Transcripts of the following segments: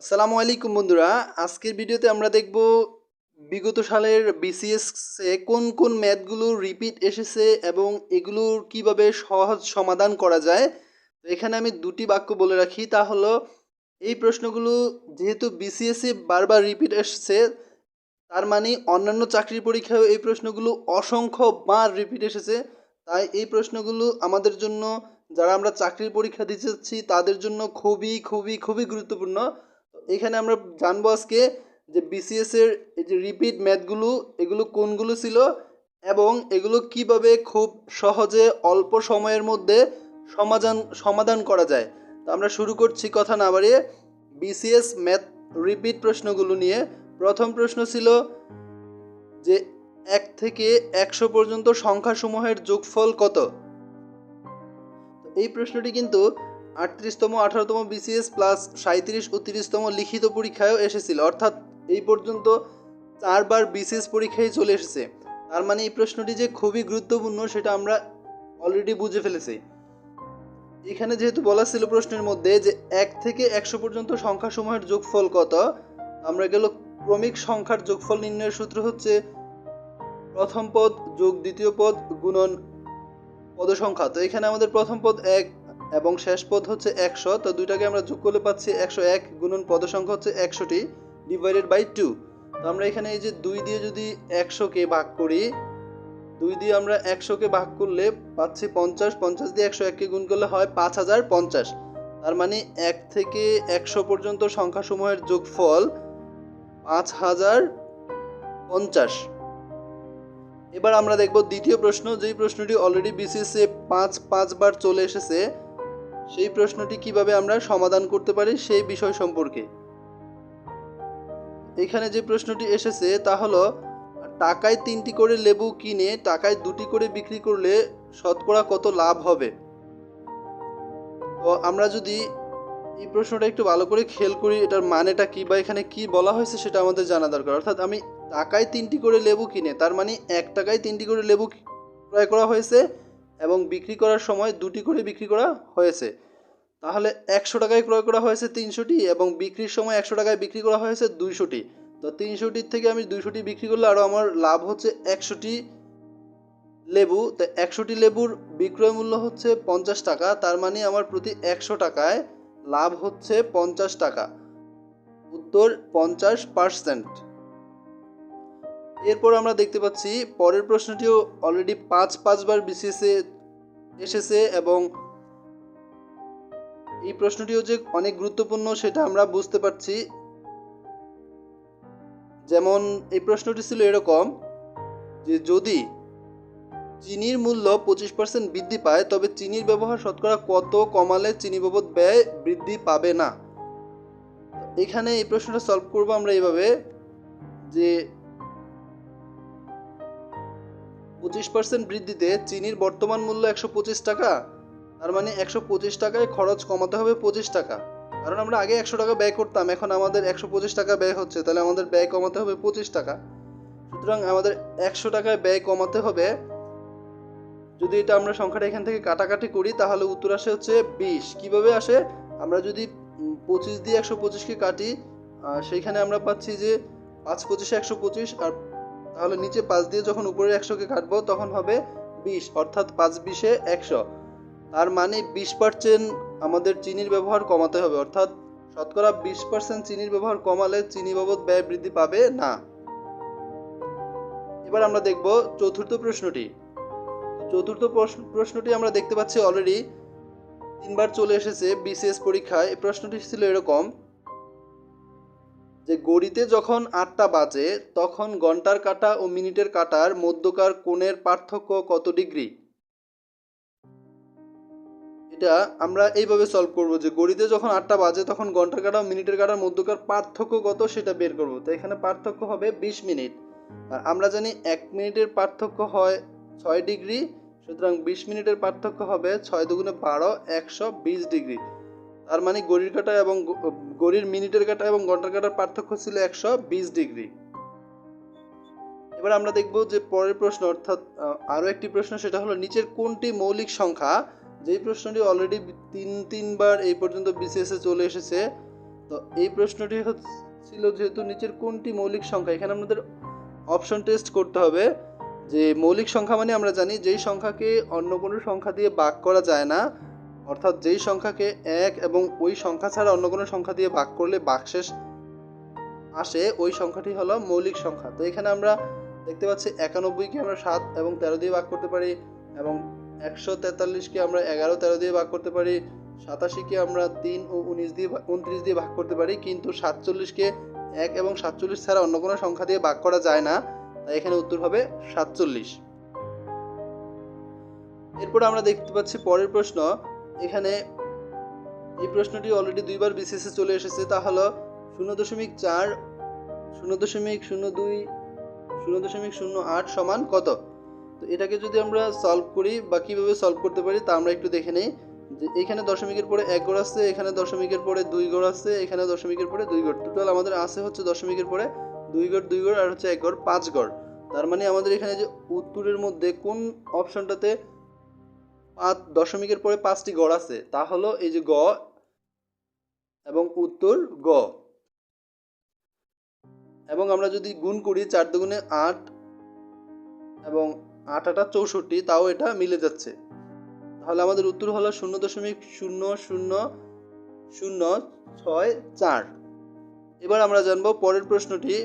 আসসালামু আলাইকুম বন্ধুরা। আজকের ভিডিওতে আমরা দেখব বিগত সালের বিসিএস কোন কোন ম্যাথগুলো রিপিট এসেছে এবং এগুলোর কীভাবে সহজ সমাধান করা যায়। তো এখানে আমি দুটি বাক্য বলে রাখি। তা হলো, এই প্রশ্নগুলো যেহেতু বিসিএস বারবার রিপিট এসেছে, তার মানে অন্যান্য চাকরির পরীক্ষায় এই প্রশ্নগুলো অসংখ্য বার রিপিট এসেছে। তাই এই প্রশ্নগুলো আমাদের জন্য, যারা আমরা চাকরির পরীক্ষা দিতে যাচ্ছি, তাদের জন্য খুবই খুবই খুবই গুরুত্বপূর্ণ। এখানে আমরা জানব আজকে যে বিসিএস এর এই যে রিপিট ম্যাথগুলো এগুলো কোনগুলো ছিল এবং এগুলো কীভাবে খুব সহজে অল্প সময়ের মধ্যে সমাধান সমাধান করা যায়। তো আমরা শুরু করছি কথা না বাড়িয়ে বিসিএস ম্যাথ রিপিট প্রশ্নগুলো নিয়ে। প্রথম প্রশ্ন ছিল যে এক থেকে একশো পর্যন্ত সংখ্যাসমূহের যোগফল কত? এই প্রশ্নটি কিন্তু আটত্রিশতম, আঠারোতম বিসিএস প্লাস সাঁত্রিশ ও তিরিশতম লিখিত পরীক্ষায়ও এসেছিল। অর্থাৎ এই পর্যন্ত চারবার বিসিএস পরীক্ষায় চলে এসেছে। তার মানে এই প্রশ্নটি যে খুবই গুরুত্বপূর্ণ, সেটা আমরা অলরেডি বুঝে ফেলেছি। এখানে যেহেতু বলা ছিল প্রশ্নের মধ্যে যে এক থেকে একশো পর্যন্ত সংখ্যাসমূহের যোগফল কত, আমরা গেল ক্রমিক সংখ্যার যোগফল নির্ণয়ের সূত্র হচ্ছে প্রথম পদ যোগ দ্বিতীয় পদ গুণন পদ সংখ্যা তো এখানে আমাদের প্রথম পদ এক এবং শেষ পদ হচ্ছে একশো, তো দুইটাকে আমরা যোগ করলে পাচ্ছি একশো এক গুণন পদ সংখ্যা হচ্ছে একশোটি ডিভাইডেড বাই টু তো আমরা এখানে এই যে দুই দিয়ে যদি একশোকে ভাগ করি, দুই দিয়ে আমরা একশোকে ভাগ করলে পাচ্ছি পঞ্চাশ পঞ্চাশ দিয়ে একশো এককে গুণ করলে হয় পাঁচ হাজার পঞ্চাশ। তার মানে এক থেকে একশো পর্যন্ত সংখ্যাসমূহের যোগফল পাঁচ হাজার পঞ্চাশ। এবার আমরা দেখব দ্বিতীয় প্রশ্ন, যেই প্রশ্নটি অলরেডি বিসিএসে পাঁচ, পাঁচবার চলে এসেছে সেই প্রশ্নটি কীভাবে আমরা সমাধান করতে পারি সেই বিষয় সম্পর্কে। এখানে যে প্রশ্নটি এসেছে তা হলো, টাকায় তিনটি করে লেবু কিনে টাকায় দুটি করে বিক্রি করলে শতকরা কত লাভ হবে? তো আমরা যদি এই প্রশ্নটা একটু ভালো করে খেয়াল করি, এটার মানেটা কি বা এখানে কি বলা হয়েছে সেটা আমাদের জানা দরকার। অর্থাৎ আমি টাকায় তিনটি করে লেবু কিনে, তার মানে এক টাকায় তিনটি করে লেবু ক্রয় করা হয়েছে এবং বিক্রি করার সময় দুটি করে বিক্রি করা হয়েছে। তাহলে একশো টাকায় ক্রয় করা হয়েছে তিনশোটি এবং বিক্রির সময় একশো টাকায় বিক্রি করা হয়েছে দুইশোটি। তো তিনশোটির থেকে আমি দুইশোটি বিক্রি করলে আরও আমার লাভ হচ্ছে একশোটি লেবু। তো একশোটি লেবুর বিক্রয় মূল্য হচ্ছে পঞ্চাশ টাকা, তার মানে আমার প্রতি একশো টাকায় লাভ হচ্ছে পঞ্চাশ টাকা। উত্তর পঞ্চাশ পার্সেন্ট। এরপর আমরা দেখতে পাচ্ছি পরের প্রশ্নটিও অলরেডি পাঁচ পাঁচবার বিসিএসে এসেছে এবং এই প্রশ্নটিও যে অনেক গুরুত্বপূর্ণ সেটা আমরা বুঝতে পারছি। যেমন এই প্রশ্নটি ছিল এরকম যে যদি চিনির মূল্য পঁচিশ পার্সেন্ট বৃদ্ধি পায়, তবে চিনির ব্যবহার শতকরা কত কমালে চিনি বাবদ ব্যয় বৃদ্ধি পাবে না? এখানে এই প্রশ্নটা সলভ করব আমরা এইভাবে যে পঁচিশ পার্সেন্ট বৃদ্ধিতে চিনির বর্তমান মূল্য একশো পঁচিশ টাকা, তার মানে একশো পঁচিশ টাকায় খরচ কমাতে হবে পঁচিশ টাকা। কারণ আমরা আগে একশো টাকা ব্যয় করতাম, এখন আমাদের একশো পঁচিশ টাকা ব্যয় হচ্ছে, তাহলে আমাদের ব্যয় কমাতে হবে পঁচিশ টাকা। সুতরাং আমাদের একশো টাকায় ব্যয় কমাতে হবে। যদি এটা আমরা সংখ্যাটা এখান থেকে কাটাকাটি করি, তাহলে উত্তর আসে হচ্ছে বিশ। কীভাবে আসে? আমরা যদি পঁচিশ দিয়ে একশো পঁচিশকে কাটি সেইখানে আমরা পাচ্ছি যে পাঁচ পঁচিশে একশো পঁচিশ আর তাহলে নিচে পাঁচ দিয়ে যখন উপরে একশোকে কাটবো, তখন হবে বিশ, অর্থাৎ পাঁচ বিশে একশো। তার মানে বিশ পার্সেন্ট আমাদের চিনির ব্যবহার কমাতে হবে, অর্থাৎ শতকরা বিশ পার্সেন্ট চিনির ব্যবহার কমালে চিনি বাবদ ব্যয় বৃদ্ধি পাবে না। এবার আমরা দেখব চতুর্থ প্রশ্নটি। চতুর্থ প্রশ্নটি আমরা দেখতে পাচ্ছি অলরেডি তিনবার চলে এসেছে বিসিএস পরীক্ষায়। প্রশ্নটি ছিল এরকম যে গড়িতে যখন আটটা বাজে, তখন ঘণ্টার কাটা ও মিনিটের কাটার মধ্যকার কোণের পার্থক্য কত ডিগ্রি? এটা আমরা এইভাবে সলভ করব যে গড়িতে যখন আটটা বাজে, তখন ঘণ্টার কাটা ও মিনিটের কাটার মধ্যকার পার্থক্য কত সেটা বের করব। তো এখানে পার্থক্য হবে বিশ মিনিট। আর আমরা জানি এক মিনিটের পার্থক্য হয় ছয় ডিগ্রি, সুতরাং বিশ মিনিটের পার্থক্য হবে ছয় দুগুণে বারো, একশো বিশ ডিগ্রি। তার মানে গড়ির কাটা এবং গড়ির মিনিটের কাটা এবং ঘণ্টার কাটার পার্থক্য ছিল একশো বিশ ডিগ্রি। এবার আমরা দেখব যে পরের প্রশ্ন, অর্থাৎ আরও একটি প্রশ্ন, সেটা হলো নিচের কোনটি মৌলিক সংখ্যা? যেই প্রশ্নটি অলরেডি তিন, তিনবার এই পর্যন্ত বিসিএসে চলে এসেছে, তো এই প্রশ্নটি ছিল যেহেতু নিচের কোনটি মৌলিক সংখ্যা, এখানে আমাদের অপশন টেস্ট করতে হবে যে মৌলিক সংখ্যা মানে আমরা জানি যেই সংখ্যাকে অন্য কোনো সংখ্যা দিয়ে ভাগ করা যায় না অর্থাৎ যেই সংখ্যাকে এক এবং ওই সংখ্যা ছাড়া অন্য কোনো সংখ্যা দিয়ে ভাগ করলে ভাগশেষ আসে, ওই সংখ্যাটি হলো মৌলিক সংখ্যা। তো এখানে আমরা দেখতে পাচ্ছি একানব্বইকে আমরা সাত এবং তেরো দিয়ে ভাগ করতে পারি এবং একশো তেতাল্লিশকে আমরা এগারো, তেরো দিয়ে ভাগ করতে পারি, সাতাশিকে আমরা তিন ও উনিশ দিয়ে উনত্রিশ দিয়ে ভাগ করতে পারি, কিন্তু সাতচল্লিশকে এক এবং সাতচল্লিশ ছাড়া অন্য কোনো সংখ্যা দিয়ে ভাগ করা যায় না, তাই এখানে উত্তর হবে সাতচল্লিশ। এরপর আমরা দেখতে পাচ্ছি পরের প্রশ্ন এখানে এই প্রশ্নটি অলরেডি দুইবার বিসিএসে চলে এসেছে, তা হলো শূন্য দশমিক চার, শূন্য দশমিক শূন্য দুই, শূন্য দশমিক শূন্য আট সমান কত? তো এটাকে যদি আমরা সলভ করি বা কীভাবে সলভ করতে পারি তা আমরা একটু দেখে নিই। যে এখানে দশমিকের পরে এক গড় আছে, এখানে দশমিকের পরে দুই গড় আসছে এখানে দশমিকের পরে দুই গড়। টোটাল আমাদের আছে হচ্ছে দশমিকের পরে দুই গড় দুই গড় আর হচ্ছে এক গড়, পাঁচ গড়। তার মানে আমাদের এখানে যে উত্তরের মধ্যে কোন অপশনটাতে পাঁচ দশমিকের পরে পাঁচটি গড় আছে, তা হলো এই যে গ এবং উত্তর গ। এবং আমরা যদি গুণ করি চার দুগুণে আট এবং আট আটা চৌষট্টি, তাও এটা মিলে যাচ্ছে। তাহলে আমাদের উত্তর হলো শূন্য দশমিক শূন্য শূন্য শূন্য ছয় চার। এবার আমরা জানব পরের প্রশ্নটি।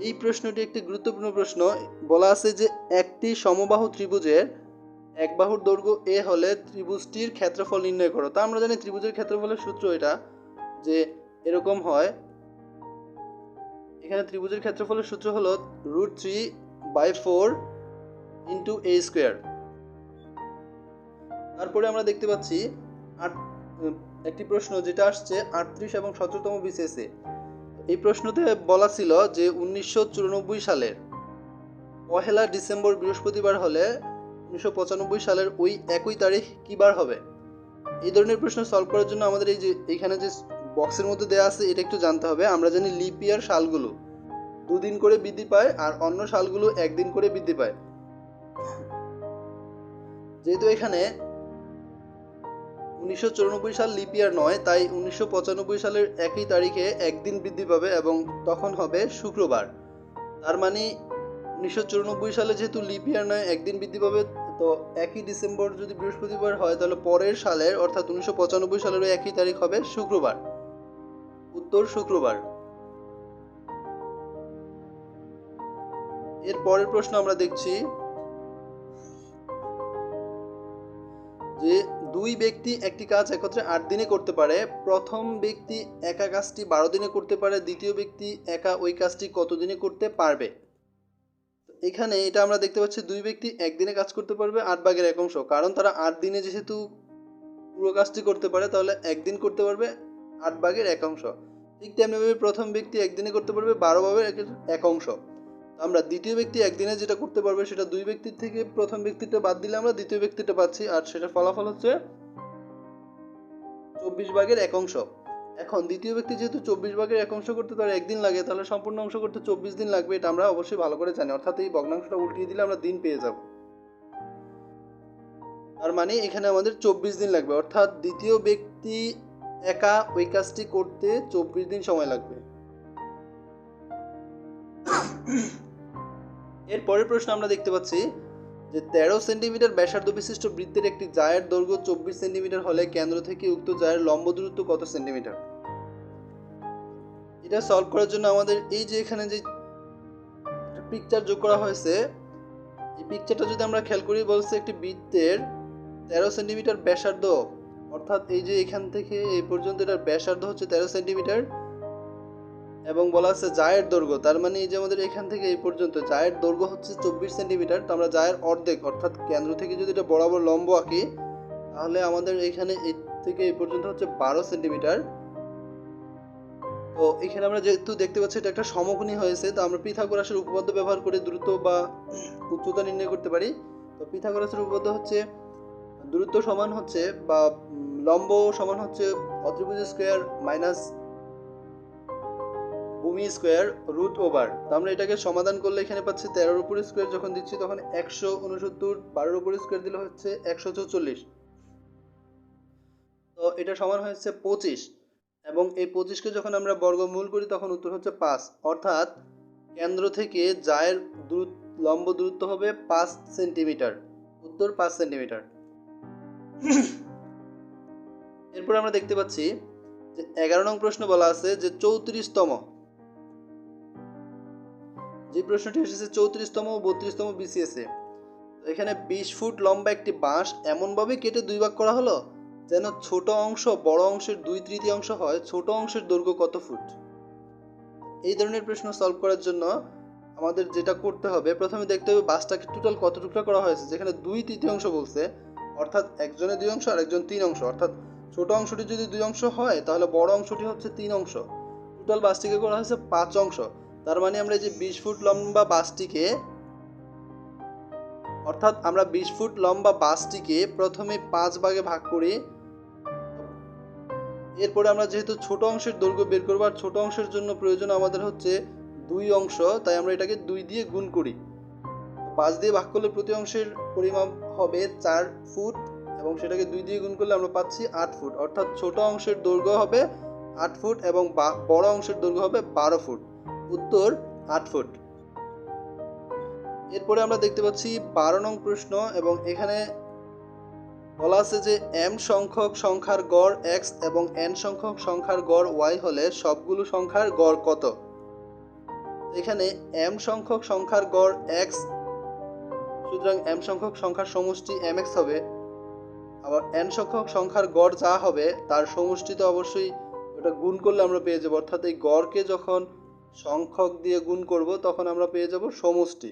এই প্রশ্নটি একটি গুরুত্বপূর্ণ প্রশ্ন। বলা আছে যে একটি সমবাহু ত্রিভুজের এক বাহুর দৈর্ঘ্য এ হলে ত্রিভুজটির ক্ষেত্রফল নির্ণয় করো। তা আমরা জানি ত্রিভুজের ক্ষেত্রফলের সূত্র এটা, যে এরকম হয়। এখানে ত্রিভুজের ক্ষেত্রফলের সূত্র হলো root three by four into A square. তারপরে আমরা দেখতে পাচ্ছি আট, একটি প্রশ্ন যেটা আসছে আটত্রিশ এবং সতেরোতম বিসিএসে এই প্রশ্নতে বলা ছিল যে উনিশশো চুরানব্বই সালের পহেলা ডিসেম্বর বৃহস্পতিবার হলে উনিশশো পঁচানব্বই সালের ওই একই তারিখ কী বার হবে? এই ধরনের প্রশ্ন সলভ করার জন্য আমাদের এই যে, এখানে যে বক্সের মধ্যে দেওয়া আছে, এটা একটু জানতে হবে। আমরা জানি লিপ ইয়ার সালগুলো দুদিন করে বৃদ্ধি পায় আর অন্য সালগুলো একদিন করে বৃদ্ধি পায়। যেহেতু এখানে উনিশশো চুরানব্বই সাল লিপ ইয়ার নয়, তাই উনিশশো পঁচানব্বই সালের একই তারিখে একদিন বৃদ্ধি পাবে এবং তখন হবে শুক্রবার। তার মানে উনিশশো চুরানব্বই সালে যেহেতু লিপ ইয়ার নয়, একদিন বৃদ্ধি পাবে, তো একই ডিসেম্বর যদি বৃহস্পতিবার হয়, তাহলে পরের সালের, অর্থাৎ উনিশশো পঁচানব্বই সালেরও একই তারিখ হবে শুক্রবার। উত্তর শুক্রবার। এর পরের প্রশ্ন আমরা দেখছি যে দুই ব্যক্তি একটি কাজ একত্রে আট দিনে করতে পারে। প্রথম ব্যক্তি একা কাজটি বারো দিনে করতে পারে, দ্বিতীয় ব্যক্তি একা ওই কাজটি কত দিনে করতে পারবে? এখানে এটা আমরা দেখতে পাচ্ছি দুই ব্যক্তি একদিনে কাজ করতে পারবে, আট ভাগের এক অংশ। কারণ তারা আট দিনে যেহেতু পুরো কাজটি করতে পারে, তাহলে একদিন করতে পারবে আট ভাগের এক অংশ। ঠিক তেমনিভাবে প্রথম ব্যক্তি একদিনে করতে পারবে বারো ভাগের এক- অংশ। আমরা দ্বিতীয় ব্যক্তি একদিনে যেটা করতে পারবে সেটা দুই ব্যক্তির থেকে প্রথম ব্যক্তিটা বাদ দিলে আমরা দ্বিতীয় ব্যক্তিটা পাচ্ছি। আর সেটার ফলাফল হচ্ছে চব্বিশ ভাগের এক অংশ। এখন দ্বিতীয় ব্যক্তি যেহেতু চব্বিশ ভাগের এক অংশ করতে তার একদিন লাগে, তাহলে সম্পূর্ণ অংশ করতে চব্বিশ দিন লাগবে, এটা আমরা অবশ্যই ভালো করে জানি। অর্থাৎ এই ভগ্নাংশটা উল্টিয়ে দিলে আমরা দিন পেয়ে যাব। তার মানে এখানে আমাদের চব্বিশ দিন লাগবে, অর্থাৎ দ্বিতীয় ব্যক্তি একা ওই কাজটি করতে চব্বিশ দিন সময় লাগবে। এর পরের প্রশ্ন আমরা দেখতে পাচ্ছি যে তেরো সেন্টিমিটার ব্যাসার্ধ বিশিষ্ট বৃত্তের একটি জায়ের দৈর্ঘ্য চব্বিশ সেন্টিমিটার হলে কেন্দ্র থেকে উক্ত জায়ের লম্ব দূরত্ব কত সেন্টিমিটার? এটা সলভ করার জন্য আমাদের এই যে এখানে যে পিকচার যোগ করা হয়েছে, এই পিকচারটা যদি আমরা খেয়াল করি, বলছে একটি বৃত্তের তেরো সেন্টিমিটার ব্যাসার্ধ। অর্থাৎ এই যে এখান থেকে এই পর্যন্ত এটার ব্যাসার্ধ হচ্ছে তেরো সেন্টিমিটার এবং বলা আছে জায়ের দৈর্ঘ্য। তার মানে এই যে আমাদের এখান থেকে এই পর্যন্ত জায়ের দৈর্ঘ্য হচ্ছে চব্বিশ সেন্টিমিটার তো আমরা জায়ের অর্ধেক, অর্থাৎ কেন্দ্র থেকে যদি এটা বরাবর লম্ব আঁকি, তাহলে আমাদের এখানে এই থেকে এই পর্যন্ত হচ্ছে বারো সেন্টিমিটার তো এখানে আমরা যেহেতু দেখতে পাচ্ছি এটা একটা সমকোণী হয়েছে, তো আমরা পিথাগোরাসের উপপাদ্য ব্যবহার করে দ্রুত বা উচ্চতা নির্ণয় করতে পারি। তো পিথাগোরাসের উপপাদ্য হচ্ছে, দূরত্ব সমান হচ্ছে বা লম্ব সমান হচ্ছে অত্রিভুজ স্কোয়ার মাইনাস ভূমি স্কোয়ার রুট ওভার। তো আমরা এটাকে সমাধান করলে এখানে পাচ্ছি তেরোর উপর স্কোয়ার যখন দিচ্ছি তখন একশো উনসত্তর, বারোর উপর স্কোয়ার দিলে হচ্ছে একশো চৌচল্লিশ তো এটা সমান হচ্ছে পঁচিশ। এবং এই পঁচিশকে যখন আমরা বর্গমূল করি, তখন উত্তর হচ্ছে পাঁচ। অর্থাৎ কেন্দ্র থেকে জায়ের দূর লম্ব দূরত্ব হবে পাঁচ সেন্টিমিটার। উত্তর পাঁচ সেন্টিমিটার। এরপর আমরা দেখতে পাচ্ছি যে এগারো নং প্রশ্ন বলা আছে যে চৌত্রিশতম। যে প্রশ্নটি এসেছে চৌত্রিশতম ও বত্রিশতম বিসিএস এ। এখানে বিশ ফুট লম্বা একটি বাঁশ এমনভাবে কেটে দুই ভাগ করা হলো যেন ছোট অংশ বড় অংশের দুই তৃতীয়াংশ হয়, ছোট অংশের দৈর্ঘ্য কত ফুট? এই ধরনের প্রশ্ন সলভ করার জন্য আমাদের যেটা করতে হবে, প্রথমে দেখতে হবে বাসটাকে টোটাল কত টুকরা করা হয়েছে, যেখানে দুই তৃতীয়াংশ বলছে, অর্থাৎ একজনের দুই অংশ আর একজন তিন অংশ, অর্থাৎ ছোট অংশটি যদি দুই অংশ হয়, তাহলে বড় অংশটি হচ্ছে তিন অংশ। টোটাল বাসটিকে করা হয়েছে পাঁচ অংশ, তার মানে আমরা যে বিশ ফুট লম্বা বাসটিকে, অর্থাৎ আমরা বিশ ফুট লম্বা বাসটিকে প্রথমে পাঁচ ভাগে ভাগ করি এরপরে আমরা যেহেতু ছোট অংশের দৈর্ঘ্য বের করব, আর ছোট অংশের জন্য প্রয়োজন আমাদের হচ্ছে দুই অংশ, তাই আমরা এটাকে দুই দিয়ে গুণ করি। পাঁচ দিয়ে ভাগ করলে প্রতি অংশের পরিমাপ হবে চার ফুট, এবং সেটাকে দুই দিয়ে গুণ করলে আমরা পাচ্ছি আট ফুট। অর্থাৎ ছোট অংশের দৈর্ঘ্য হবে আট ফুট, এবং বড় অংশের দৈর্ঘ্য হবে বারো ফুট। উত্তর, আট ফুট। এরপরে আমরা দেখতে পাচ্ছি বারো নং প্রশ্ন, এবং এখানে বলা আছে যে এম সংখ্যক সংখ্যার গড় এক্স এবং এন সংখ্যক সংখ্যার গড় ওয়াই হলে সবগুলো সংখ্যার গড় কত? এখানে এম সংখ্যক সংখ্যার গড় এক্স সুতরাং এম সংখ্যক সংখ্যার সমষ্টি এম এক্স হবে। আবার এন সংখ্যক সংখ্যার গড় যা হবে, তার সমষ্টি তো অবশ্যই ওটা গুণ করলে আমরা পেয়ে যাব। অর্থাৎ এই গড়কে যখন সংখ্যক দিয়ে গুণ করব, তখন আমরা পেয়ে যাব সমষ্টি।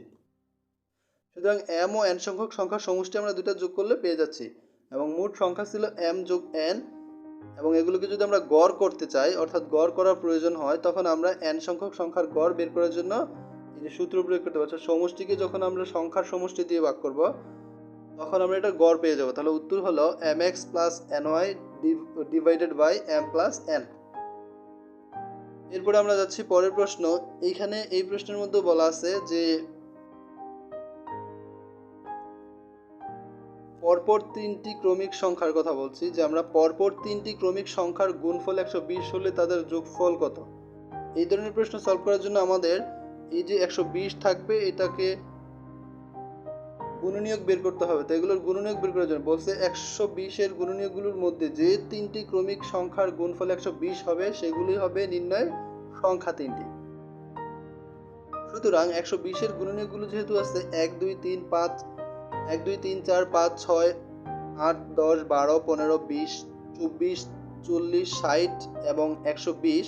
সুতরাং এম ও এন সংখ্যক সংখ্যার সমষ্টি আমরা দুটো যোগ করলে পেয়ে যাচ্ছি। এবং মোট সংখ্যা ছিল এম যোগ এন এবং এগুলোকে যদি আমরা গড় করতে চাই, অর্থাৎ গড় করার প্রয়োজন হয়, তখন আমরা এন সংখ্যক সংখ্যার গড় বের করার জন্য এই যে সূত্র প্রয়োগ করতে পারছি। সমষ্টিকে যখন আমরা সংখ্যার সমষ্টি দিয়ে ভাগ করব, তখন আমরা এটা গড় পেয়ে যাব। তাহলে উত্তর হলো M X plus N Y divided by M plus N এরপরে আমরা যাচ্ছি পরের প্রশ্ন। এইখানে এই প্রশ্নের মধ্যে বলা আছে যে পরপর তিনটি ক্রমিক সংখ্যার কথা বলছি, যে আমরা পরপর তিনটি ক্রমিক সংখ্যার গুণফল একশো বিশ হলে তাদের যোগফল কত? এই ধরনের প্রশ্ন সলভ করার জন্য আমাদের এই যে একশো বিশ থাকবে, এটাকে গুণনীয়ক বের করতে হবে। তো এগুলোর গুণনীয়ক বের করার জন্য বলছে একশো বিশের গুণনীয়কগুলোর মধ্যে যে তিনটি ক্রমিক সংখ্যার গুণফল একশো বিশ হবে সেগুলি হবে নির্ণয় সংখ্যা তিনটি। সুতরাং একশো বিশের গুণনীয়কগুলো যেহেতু আছে, এক, দুই, তিন, পাঁচ এক, দুই, তিন, চার, পাঁচ, ছয়, আট, দশ, বারো, পনেরো, বিশ, চব্বিশ, চল্লিশ, ষাট এবং একশো বিশ।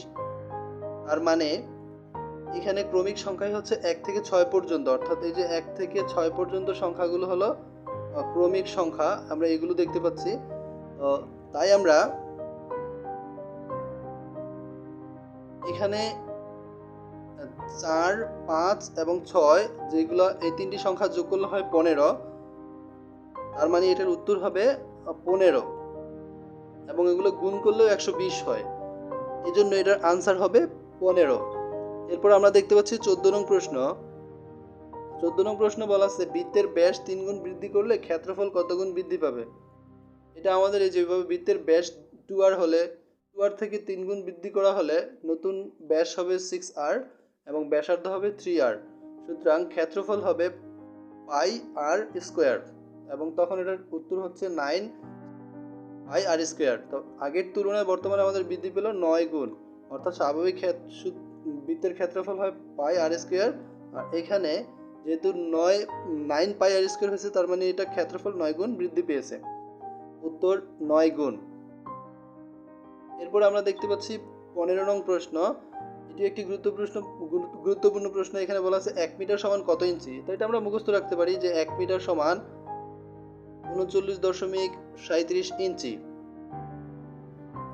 তার মানে এখানে ক্রমিক সংখ্যাই হচ্ছে এক থেকে ছয় পর্যন্ত। অর্থাৎ এই যে এক থেকে ছয় পর্যন্ত সংখ্যাগুলো হলো ক্রমিক সংখ্যা, আমরা এগুলো দেখতে পাচ্ছি। তো তাই আমরা এখানে চার, পাঁচ এবং ছয়, যেগুলো এই তিনটি সংখ্যা যোগ করলে হয় পনেরো। তার মানে এটার উত্তর হবে পনেরো। এবং এগুলো গুণ করলেও একশো বিশ হয়। এই জন্য এটার আনসার হবে পনেরো। এরপর আমরা দেখতে পাচ্ছি চোদ্দ নং প্রশ্ন। চোদ্দ নং প্রশ্ন বলা আছে, বৃত্তের ব্যাস তিন গুণ বৃদ্ধি করলে ক্ষেত্রফল কত গুণ বৃদ্ধি পাবে? এটা আমাদের এই যেভাবে বৃত্তের ব্যাস টু আর হলে টু আর থেকে তিন গুণ বৃদ্ধি করা হলে নতুন ব্যাস হবে সিক্স আর এবং ব্যাসার্ধ হবে থ্রি আর সুতরাং ক্ষেত্রফল হবে পাই আর স্কোয়ার এবং তখন এটার উত্তর হচ্ছে নাইন পাই আর স্কোয়ার তো আগের তুলনায় বর্তমানে আমাদের বৃদ্ধি পেল নয় গুণ। অর্থাৎ স্বাভাবিক বৃত্তের ক্ষেত্রফল হয় পাই আর স্কোয়ার আর এখানে যেহেতু নয় নাইন পাই আর স্কোয়ার হয়েছে, তার মানে এটা ক্ষেত্রফল নয় গুণ বৃদ্ধি পেয়েছে। উত্তর নয় গুণ। এরপর আমরা দেখতে পাচ্ছি পনেরো নং প্রশ্ন। এটি একটি গুরুত্বপূর্ণ গুরুত্বপূর্ণ প্রশ্ন। এখানে বলা আছে এক মিটার সমান কত ইঞ্চি? তো এটা আমরা মুখস্থ রাখতে পারি যে এক মিটার সমান উনচল্লিশ দশমিক সাঁত্রিশ ইঞ্চি।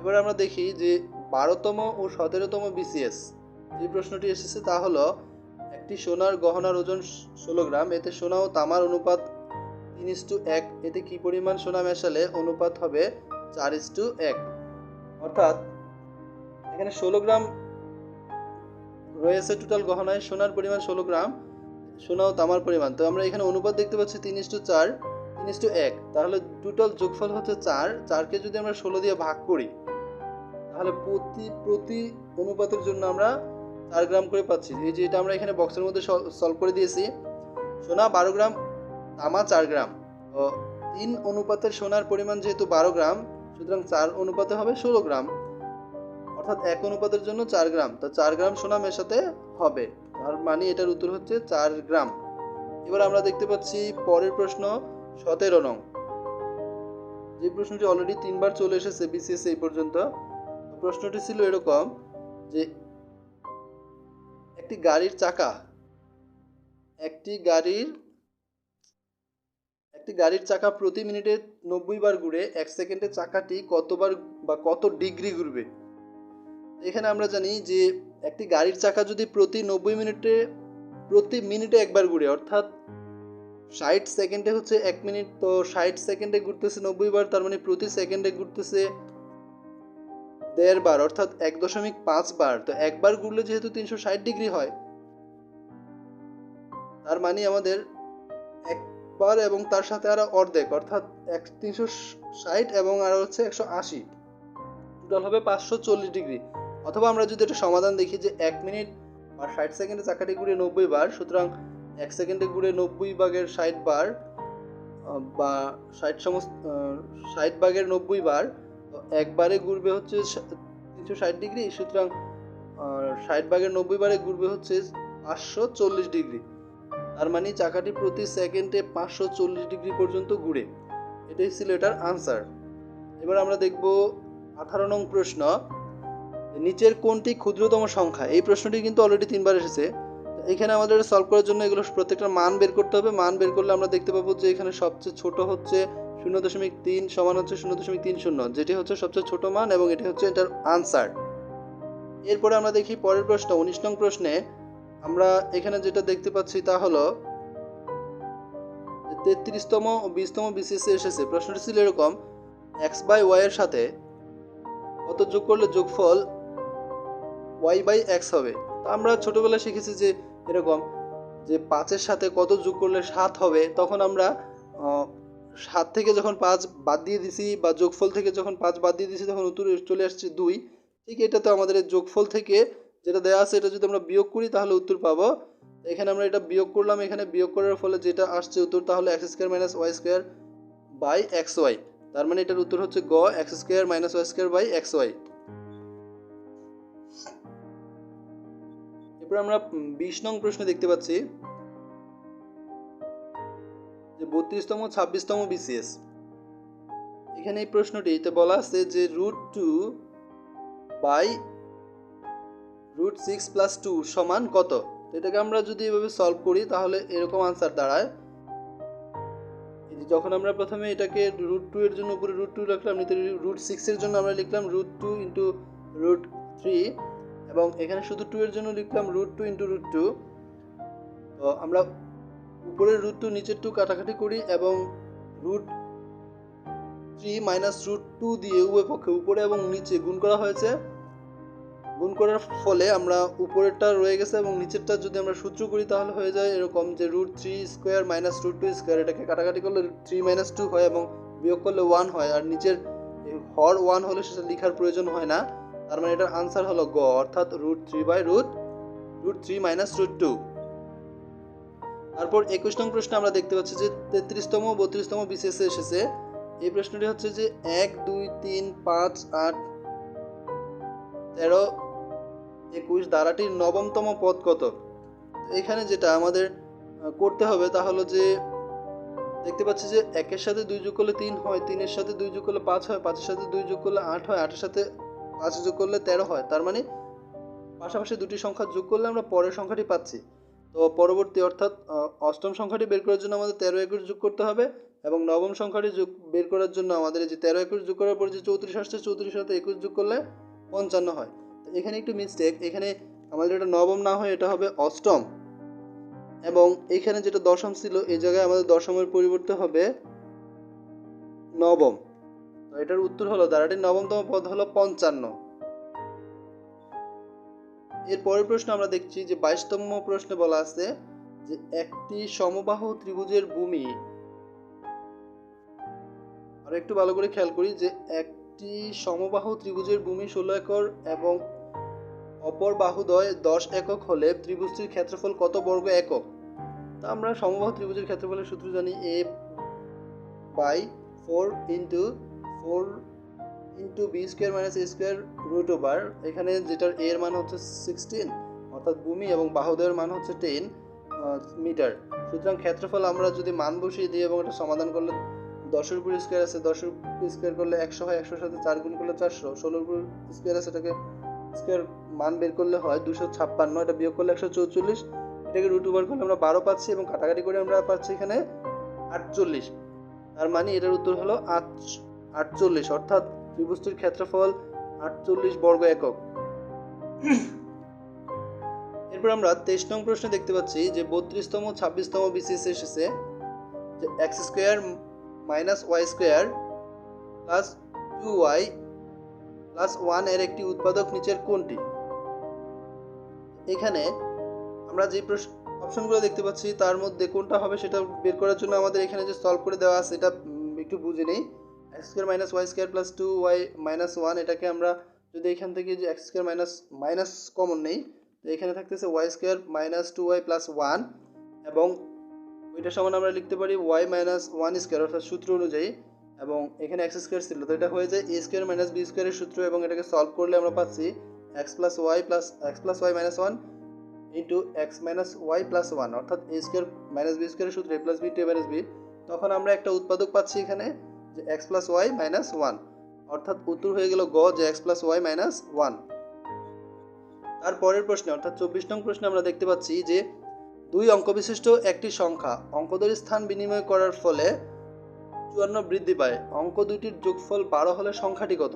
এবার আমরা দেখি যে বারোতম ও সতেরোতম বিসিএস যে প্রশ্নটি এসেছে তা হলো, একটি সোনার গহনার ওজন ষোলো গ্রাম, এতে সোনা ও তামার অনুপাত তিন ইস টু এক। এতে কি পরিমাণ সোনা মেশালে অনুপাত হবে চার ইস টু এক? অর্থাৎ এখানে ষোলো গ্রাম রয়েছে টোটাল গহনায়, সোনার পরিমাণ ষোলো গ্রাম, সোনা ও তামার পরিমাণ। তো আমরা এখানে অনুপাত দেখতে পাচ্ছি তিন ইস টু চার। তিন ইস টু এক, তাহলে টোটাল যোগফল হচ্ছে চার, চারকে যদি আমরা ষোলো দিয়ে ভাগ করি, তাহলে প্রতি প্রতি অনুপাতের জন্য আমরা চার গ্রাম করে পাচ্ছি। এই যে এটা আমরা এখানে বক্সের মধ্যে সলভ করে দিয়েছি। সোনা বারো গ্রাম, তামা চার গ্রাম। তো তিন অনুপাতের সোনার পরিমাণ যেহেতু বারো গ্রাম, সুতরাং চার অনুপাতে হবে ষোলো গ্রাম। অর্থাৎ এক অনুপাতের জন্য চার গ্রাম। তো চার গ্রাম সোনা মেশাতে হবে। আর মানে এটার উত্তর হচ্ছে চার গ্রাম। এবার আমরা দেখতে পাচ্ছি পরের প্রশ্ন সতেরো নং। যে প্রশ্নটি অলরেডি তিনবার চলে এসেছে বিসিএস এই পর্যন্ত প্রশ্নটি ছিল এরকম যে একটি গাড়ির চাকা, একটি গাড়ির একটি গাড়ির চাকা প্রতি মিনিটে নব্বই বার ঘুরে এক সেকেন্ডে চাকাটি কতবার বা কত ডিগ্রি ঘুরবে? এখানে আমরা জানি যে একটি গাড়ির চাকা যদি প্রতি নব্বই মিনিটে, প্রতি মিনিটে একবার ঘুরে, অর্থাৎ ষাট সেকেন্ডে হচ্ছে এক মিনিট, তো ষাট সেকেন্ডে ঘুরতেছে নব্বই বার, তার মানে প্রতি সেকেন্ডে ঘুরতেছে দেড় বার, অর্থাৎ এক দশমিক পাঁচ বার। তো একবার ঘুরলে যেহেতু তিনশো ষাট ডিগ্রি হয়, তার মানে আমাদের একবার এবং তার সাথে আরও অর্ধেক, অর্থাৎ এক তিনশো ষাট এবং আর হচ্ছে একশো আশি। টোটাল হবে পাঁচশো চল্লিশ ডিগ্রি। অথবা আমরা যদি একটা সমাধান দেখি যে এক মিনিট বা ষাট সেকেন্ডে চাকাটি ঘুরে নব্বই বার, সুতরাং এক সেকেন্ডে ঘুরে নব্বই ভাগের ষাট বার বা ষাট সমস্ত ষাট ভাগের নব্বই বার একবারে ঘুরবে হচ্ছে তিনশো ষাট ডিগ্রি, সুতরাং ষাট ভাগের নব্বই বারে ঘুরবে হচ্ছে পাঁচশো চল্লিশ ডিগ্রি। তার মানে চাকাটি প্রতি সেকেন্ডে পাঁচশো চল্লিশ ডিগ্রি পর্যন্ত ঘুরে। এটাই ছিল এটার আনসার এবার আমরা দেখব আঠারো নং প্রশ্ন। নিচের কোনটি ক্ষুদ্রতম সংখ্যা? এই প্রশ্নটি কিন্তু অলরেডি তিনবার এসেছে। এখানে আমাদের সলভ করার জন্য এগুলো প্রত্যেকটা মান বের করতে হবে। মান বের করলে আমরা দেখতে পাবো যে এখানে সবচেয়ে ছোট হচ্ছে শূন্য দশমিক তিন সমান হচ্ছে শূন্য দশমিক তিন শূন্য, যেটি হচ্ছে সবচেয়ে ছোট মান এবং এটি হচ্ছে এটার আনসার এরপরে আমরা দেখি পরের প্রশ্ন, উনিশ নং প্রশ্নে আমরা এখানে যেটা দেখতে পাচ্ছি তা হলো তেত্রিশতম ও বিশতম বিসিএসে এসেছে। প্রশ্নটি ছিল এরকম এক্স বাই ওয়াই এর সাথে কত যোগ করলে যোগফল ওয়াই বাই এক্স হবে? আমরা ছোটবেলায় শিখেছি যে এরকম যে পাঁচের সাথে কত যোগ করলে সাত হবে, তখন আমরা সাত থেকে যখন পাঁচ বাদ দিয়ে দিছি বা যোগফল থেকে যখন পাঁচ বাদ দিয়ে দিছি, তখন উত্তরে চলে আসছে দুই। ঠিক এটা তো আমাদের যোগফল থেকে যেটা দেওয়া আছে, এটা যদি আমরা বিয়োগ করি, তাহলে উত্তর পাবো। এখানে আমরা এটা বিয়োগ করলাম, এখানে বিয়োগ করার ফলে যেটা আসছে উত্তর, তাহলে X square minus Y square by X Y তার মানে এটার উত্তর হচ্ছে গ X square minus Y square by X Y এরপর আমরা বিশ নং প্রশ্ন দেখতে পাচ্ছি। যে বত্রিশতম, ছাব্বিশতম বিসিএস এখানে এই প্রশ্নটিতে বলা আছে যে root two by root six plus two সমান কত? এটাকে আমরা যদি এভাবে সলভ করি, তাহলে এরকম আনসার দাঁড়ায়। যখন আমরা প্রথমে এটাকে রুট টু এর জন্য উপরে রুট টু রাখলাম রুট সিক্স এর জন্য আমরা লিখলাম root two into root three এবং এখানে শুধু টু এর জন্য লিখলাম root two into root two তো আমরা উপরের রুট টু নিচের টু কাটাকাটি করি এবং root three minus root two দিয়ে উভয় পক্ষে উপরে এবং নিচে গুণ করা হয়েছে। গুণ করার ফলে আমরা উপরেরটা রয়ে গেছে এবং নিচেরটা যদি আমরা সূত্র করি তাহলে হয়ে যায় এরকম যে root three square minus root two square এটাকে কাটাকাটি করলে থ্রি মাইনাস টু হয় এবং বিয়োগ করলে ওয়ান হয়। আর নিচের হর ওয়ান হলে সেটা লেখার প্রয়োজন হয় না। তার মানে এটার আনসার হলো গ, অর্থাৎ root three by root root three minus root two তারপর একুশ নং প্রশ্ন আমরা দেখতে পাচ্ছি যে তেত্রিশতম বত্রিশতম বিসিএসে এসেছে। এই প্রশ্নটি হচ্ছে যে এক, দুই, তিন, পাঁচ, আট, তেরো, একুশ ধারাটির নবমতম পদ কত? এখানে যেটা আমাদের করতে হবে তা হলো যে দেখতে পাচ্ছি যে একের সাথে দুই যোগ করলে তিন হয়, তিনের সাথে দুই যোগ করলে পাঁচ হয়, পাঁচের সাথে দুই যোগ করলে আট হয়, আটের সাথে পাঁচ যোগ করলে তেরো হয়। তার মানে পাশাপাশি দুটি সংখ্যা যোগ করলে আমরা পরের সংখ্যাটি পাচ্ছি। তো পরবর্তী অর্থাৎ অষ্টম সংখ্যাটি বের করার জন্য আমাদের তেরো একুশ যোগ করতে হবে এবং নবম সংখ্যাটি যোগ বের করার জন্য আমাদের যে তেরো একুশ যোগ করার পর যে চৌত্রিশ আসছে, চৌত্রিশ সাথে একুশ যোগ করলে পঞ্চান্ন হয়। তো এখানে একটু মিস্টেক এখানে আমাদের এটা নবম না হয় এটা হবে অষ্টম। এবং এখানে যেটা দশম ছিল, এই জায়গায় আমাদের দশমের পরিবর্তে হবে নবম। তো এটার উত্তর হলো ধারাটির নবমতম পদ হলো পঞ্চান্ন। এর পরের প্রশ্ন আমরা দেখছি যে, বাইশতম প্রশ্নে বলা আছে যে, একটি সমবাহু ত্রিভুজের ভূমি আর একটু ভালো করে খেয়াল করি যে, একটি সমবাহু ত্রিভুজের ভূমি ষোলো একর এবং অপর বাহুদয় দশ একক হলে ত্রিভুজটির ক্ষেত্রফল কত বর্গ একক? তা আমরা সমবাহু ত্রিভুজের ক্ষেত্রফলের সূত্র জানি, A by four into four into B square minus A square root over, এখানে যেটার এর মান হচ্ছে সিক্সটিন, অর্থাৎ ভূমি এবং বাহুদের মান হচ্ছে টেন মিটার। সুতরাং ক্ষেত্রফল আমরা যদি মান বসিয়ে দিই এবং এটা সমাধান করলে দশের উপর স্কোয়ার আছে, দশের স্কোয়ার করলে একশো হয়, একশোর সাথে চার গুণ করলে চারশো, ষোলোর উপর স্কোয়ার আছে, এটাকে স্কোয়ার মান বের করলে হয় দুশো ছাপ্পান্ন, এটা বিয়োগ করলে একশো চৌচল্লিশ, এটাকে রুট ওভার করলে আমরা বারো পাচ্ছি এবং কাটাকাটি করে আমরা পাচ্ছি এখানে আটচল্লিশ। তার মানে এটার উত্তর হলো আট আটচল্লিশ, অর্থাৎ ত্রিভুজটির ক্ষেত্রফল আটচল্লিশ বর্গ একক। এরপর আমরা তেইশ নং প্রশ্নে দেখতে পাচ্ছি যে বত্রিশতম, ছাব্বিশতম বিসিএস এসেছে, যে X square minus Y square plus two Y plus ওয়ানের একটি উৎপাদক নিচের কোনটি? এখানে আমরা যে প্রশ্ন অপশনগুলো দেখতে পাচ্ছি, তার মধ্যে কোনটা হবে সেটা বের করার জন্য আমাদের এখানে যে সলভ করে দেওয়া আছে, এটা একটু বুঝে নেই। X square minus Y square plus two Y minus one এটাকে আমরা যদি এখান থেকে যে X square minus minus common নেই, তো এখানে থাকতেছে Y square minus two Y plus one এবং ওইটা সমান আমরা লিখতে পারি ওয়াই মাইনাস ওয়ান স্কোয়ার অর্থাৎ সূত্র অনুযায়ী, এবং এখানে এক্স স্কোয়ার ছিল, তো এটা হয়ে যায় এ স্কোয়ার মাইনাস বি স্কোয়ারের সূত্র, এবং এটাকে সলভ করলে আমরা পাচ্ছি X plus Y plus X plus Y minus one into X minus Y plus one অর্থাৎ এ স্কোয়ার মাইনাস বি স্কোয়ারের সূত্র A plus B two minus B তখন আমরা একটা উৎপাদক পাচ্ছি এখানে যে X plus Y minus one অর্থাৎ উত্তর হয়ে গেল গ যে X plus Y minus one তার পরের প্রশ্নে, অর্থাৎ চব্বিশ নং প্রশ্নে আমরা দেখতে পাচ্ছি যে দুই অঙ্ক বিশিষ্ট একটি সংখ্যা অঙ্কদের স্থান বিনিময় করার ফলে চুয়ান্ন বৃদ্ধি পায়। অঙ্ক দুইটির যোগফল বারো হলে সংখ্যাটি কত?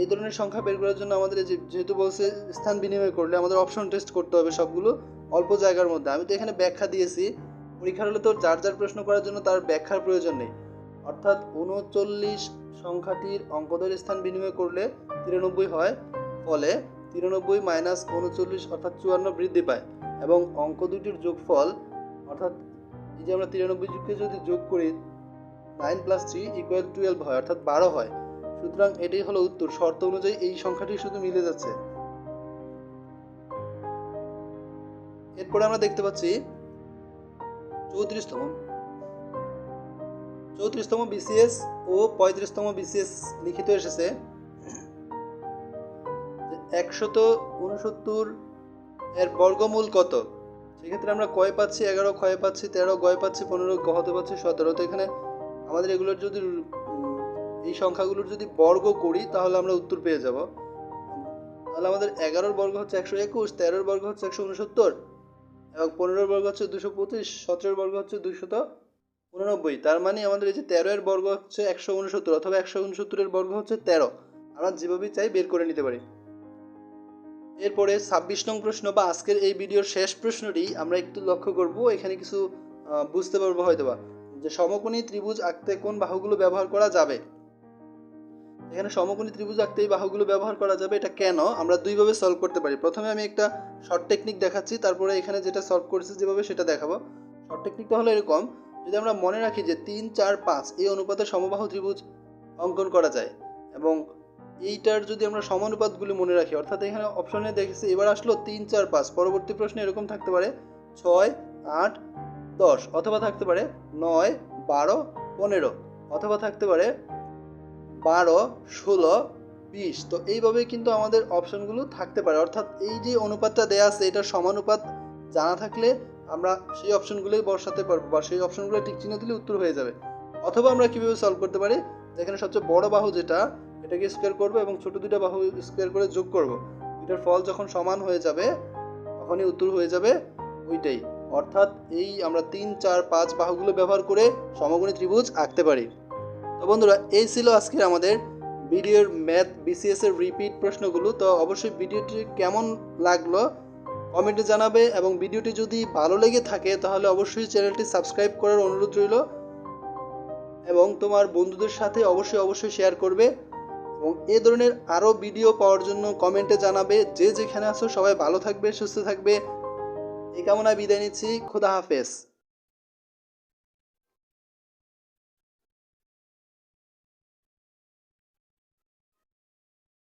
এই ধরনের সংখ্যা বের করার জন্য আমাদের যেহেতু বলছে স্থান বিনিময় করলে আমাদের অপশন টেস্ট করতে হবে সবগুলো অল্প জায়গার মধ্যে। আমি তো এখানে ব্যাখ্যা দিয়েছি। পরীক্ষার হলে তো যার যার প্রশ্ন করার জন্য তার ব্যাখ্যার প্রয়োজন নেই। অর্থাৎ উনচল্লিশ সংখ্যাটির অঙ্কদের স্থান বিনিময় করলে তিরানব্বই হয়, ফলে তিরানব্বই মাইনাস উনচল্লিশ অর্থাৎ চুয়ান্ন বৃদ্ধি পায় এবং অঙ্ক দুটির যোগফল, অর্থাৎ এই যে আমরা তিরানব্বই যুগকে যদি যোগ করি nine plus three equal twelve হয়, অর্থাৎ বারো হয়। সুতরাং এটাই হলো উত্তর, শর্ত অনুযায়ী এই সংখ্যাটি শুধু মিলে যাচ্ছে। এরপরে আমরা দেখতে পাচ্ছি চৌত্রিশতম। চৌত্রিশতম বিসিএস ও পঁয়ত্রিশতম বিসিএস লিখিত এসেছে। একশত উনসত্তর এর বর্গমূল কত? সেক্ষেত্রে আমরা কয় পাচ্ছি? এগারো, ক্ষয় পাচ্ছি, তেরো, গয় পাচ্ছি, পনেরো, গহতে পাচ্ছি, সতেরো। তো এখানে আমাদের এগুলোর যদি এই সংখ্যাগুলোর যদি বর্গ করি, তাহলে আমরা উত্তর পেয়ে যাব। তাহলে আমাদের এগারোর বর্গ হচ্ছে একশো একুশ, তেরোর বর্গ হচ্ছে একশো উনসত্তর, এবং পনেরোর বর্গ হচ্ছে দুশো পঁচিশ, সতেরোর বর্গ হচ্ছে দুশত উননব্বই, তার মানে আমাদের এই যে তেরো এর বর্গ হচ্ছে একশো উনসত্তর অথবা একশো উনসত্তরের বর্গ হচ্ছে তেরো। আমরা যেভাবেই চাই বের করে নিতে পারি। এরপরে ছাব্বিশ নং প্রশ্ন বা আজকের এই ভিডিওর শেষ প্রশ্নটি আমরা একটু লক্ষ্য করব, এখানে কিছু বুঝতে পারব হয়তো বা যে সমকোণী ত্রিভুজ আঁকতে কোন বাহুগুলো ব্যবহার করা যাবে? এখানে সমকোণী ত্রিভুজ আঁকতে এই বাহুগুলো ব্যবহার করা যাবে, এটা কেন? আমরা দুইভাবে সলভ করতে পারি। প্রথমে আমি একটা শর্ট টেকনিক দেখাচ্ছি, তারপরে এখানে যেটা সলভ করেছি যেভাবে সেটা দেখাবো। শর্ট টেকনিকটা হলো এরকম যদি আমরা মনে রাখি যে তিন, চার, পাঁচ এই অনুপাতে সমবাহু ত্রিভুজ অঙ্কন করা যায় এবং এইটার যদি আমরা সমানুপাতগুলি মনে রাখি, অর্থাৎ এখানে অপশনে দেখেছি, এবার আসলো তিন, চার, পাঁচ, পরবর্তী প্রশ্নে এরকম থাকতে পারে ছয়, আট, দশ, অথবা থাকতে পারে নয়, বারো, পনেরো, অথবা থাকতে পারে বারো, ষোলো, বিশ। তো এইভাবে কিন্তু আমাদের অপশনগুলো থাকতে পারে। অর্থাৎ এই যে অনুপাতটা দেয়া আছে, এটার সমানুপাত জানা থাকলে আমরা সেই অপশনগুলোই বসাতে পারব বা সেই অপশনগুলো টিক চিহ্ন দিলে উত্তর হয়ে যাবে। অথবা আমরা কীভাবে সলভ করতে পারি? যেখানে সবচেয়ে বড় বাহু যেটা, এটাকে স্কোয়ার করব এবং ছোট দুটো বাহু স্কোয়ার করে যোগ করব। এটার ফল যখন সমান হয়ে যাবে, তখনই উত্তর হয়ে যাবে ওইটাই। অর্থাৎ এই আমরা তিন, চার, পাঁচ বাহুগুলো ব্যবহার করে সমকোণী ত্রিভুজ আঁকতে পারি। তো বন্ধুরা, এই ছিল আজকের আমাদের ভিডিওর ম্যাথ বিসিএস এর রিপিট প্রশ্নগুলো। তো অবশ্যই ভিডিওটি কেমন লাগল কমেন্টে জানাবে এবং ভিডিওটি যদি ভালো লেগে থাকে, তাহলে অবশ্যই চ্যানেলটি সাবস্ক্রাইব করার অনুরোধ রইল এবং তোমার বন্ধুদের সাথে অবশ্যই অবশ্যই শেয়ার করবে এবং এ ধরনের আরও ভিডিও পাওয়ার জন্য কমেন্টে জানাবে যে যেখানে আছো, সবাই ভালো থাকবে, সুস্থ থাকবে। এই কামনায় বিদায় নিচ্ছি। খোদা হাফেজ।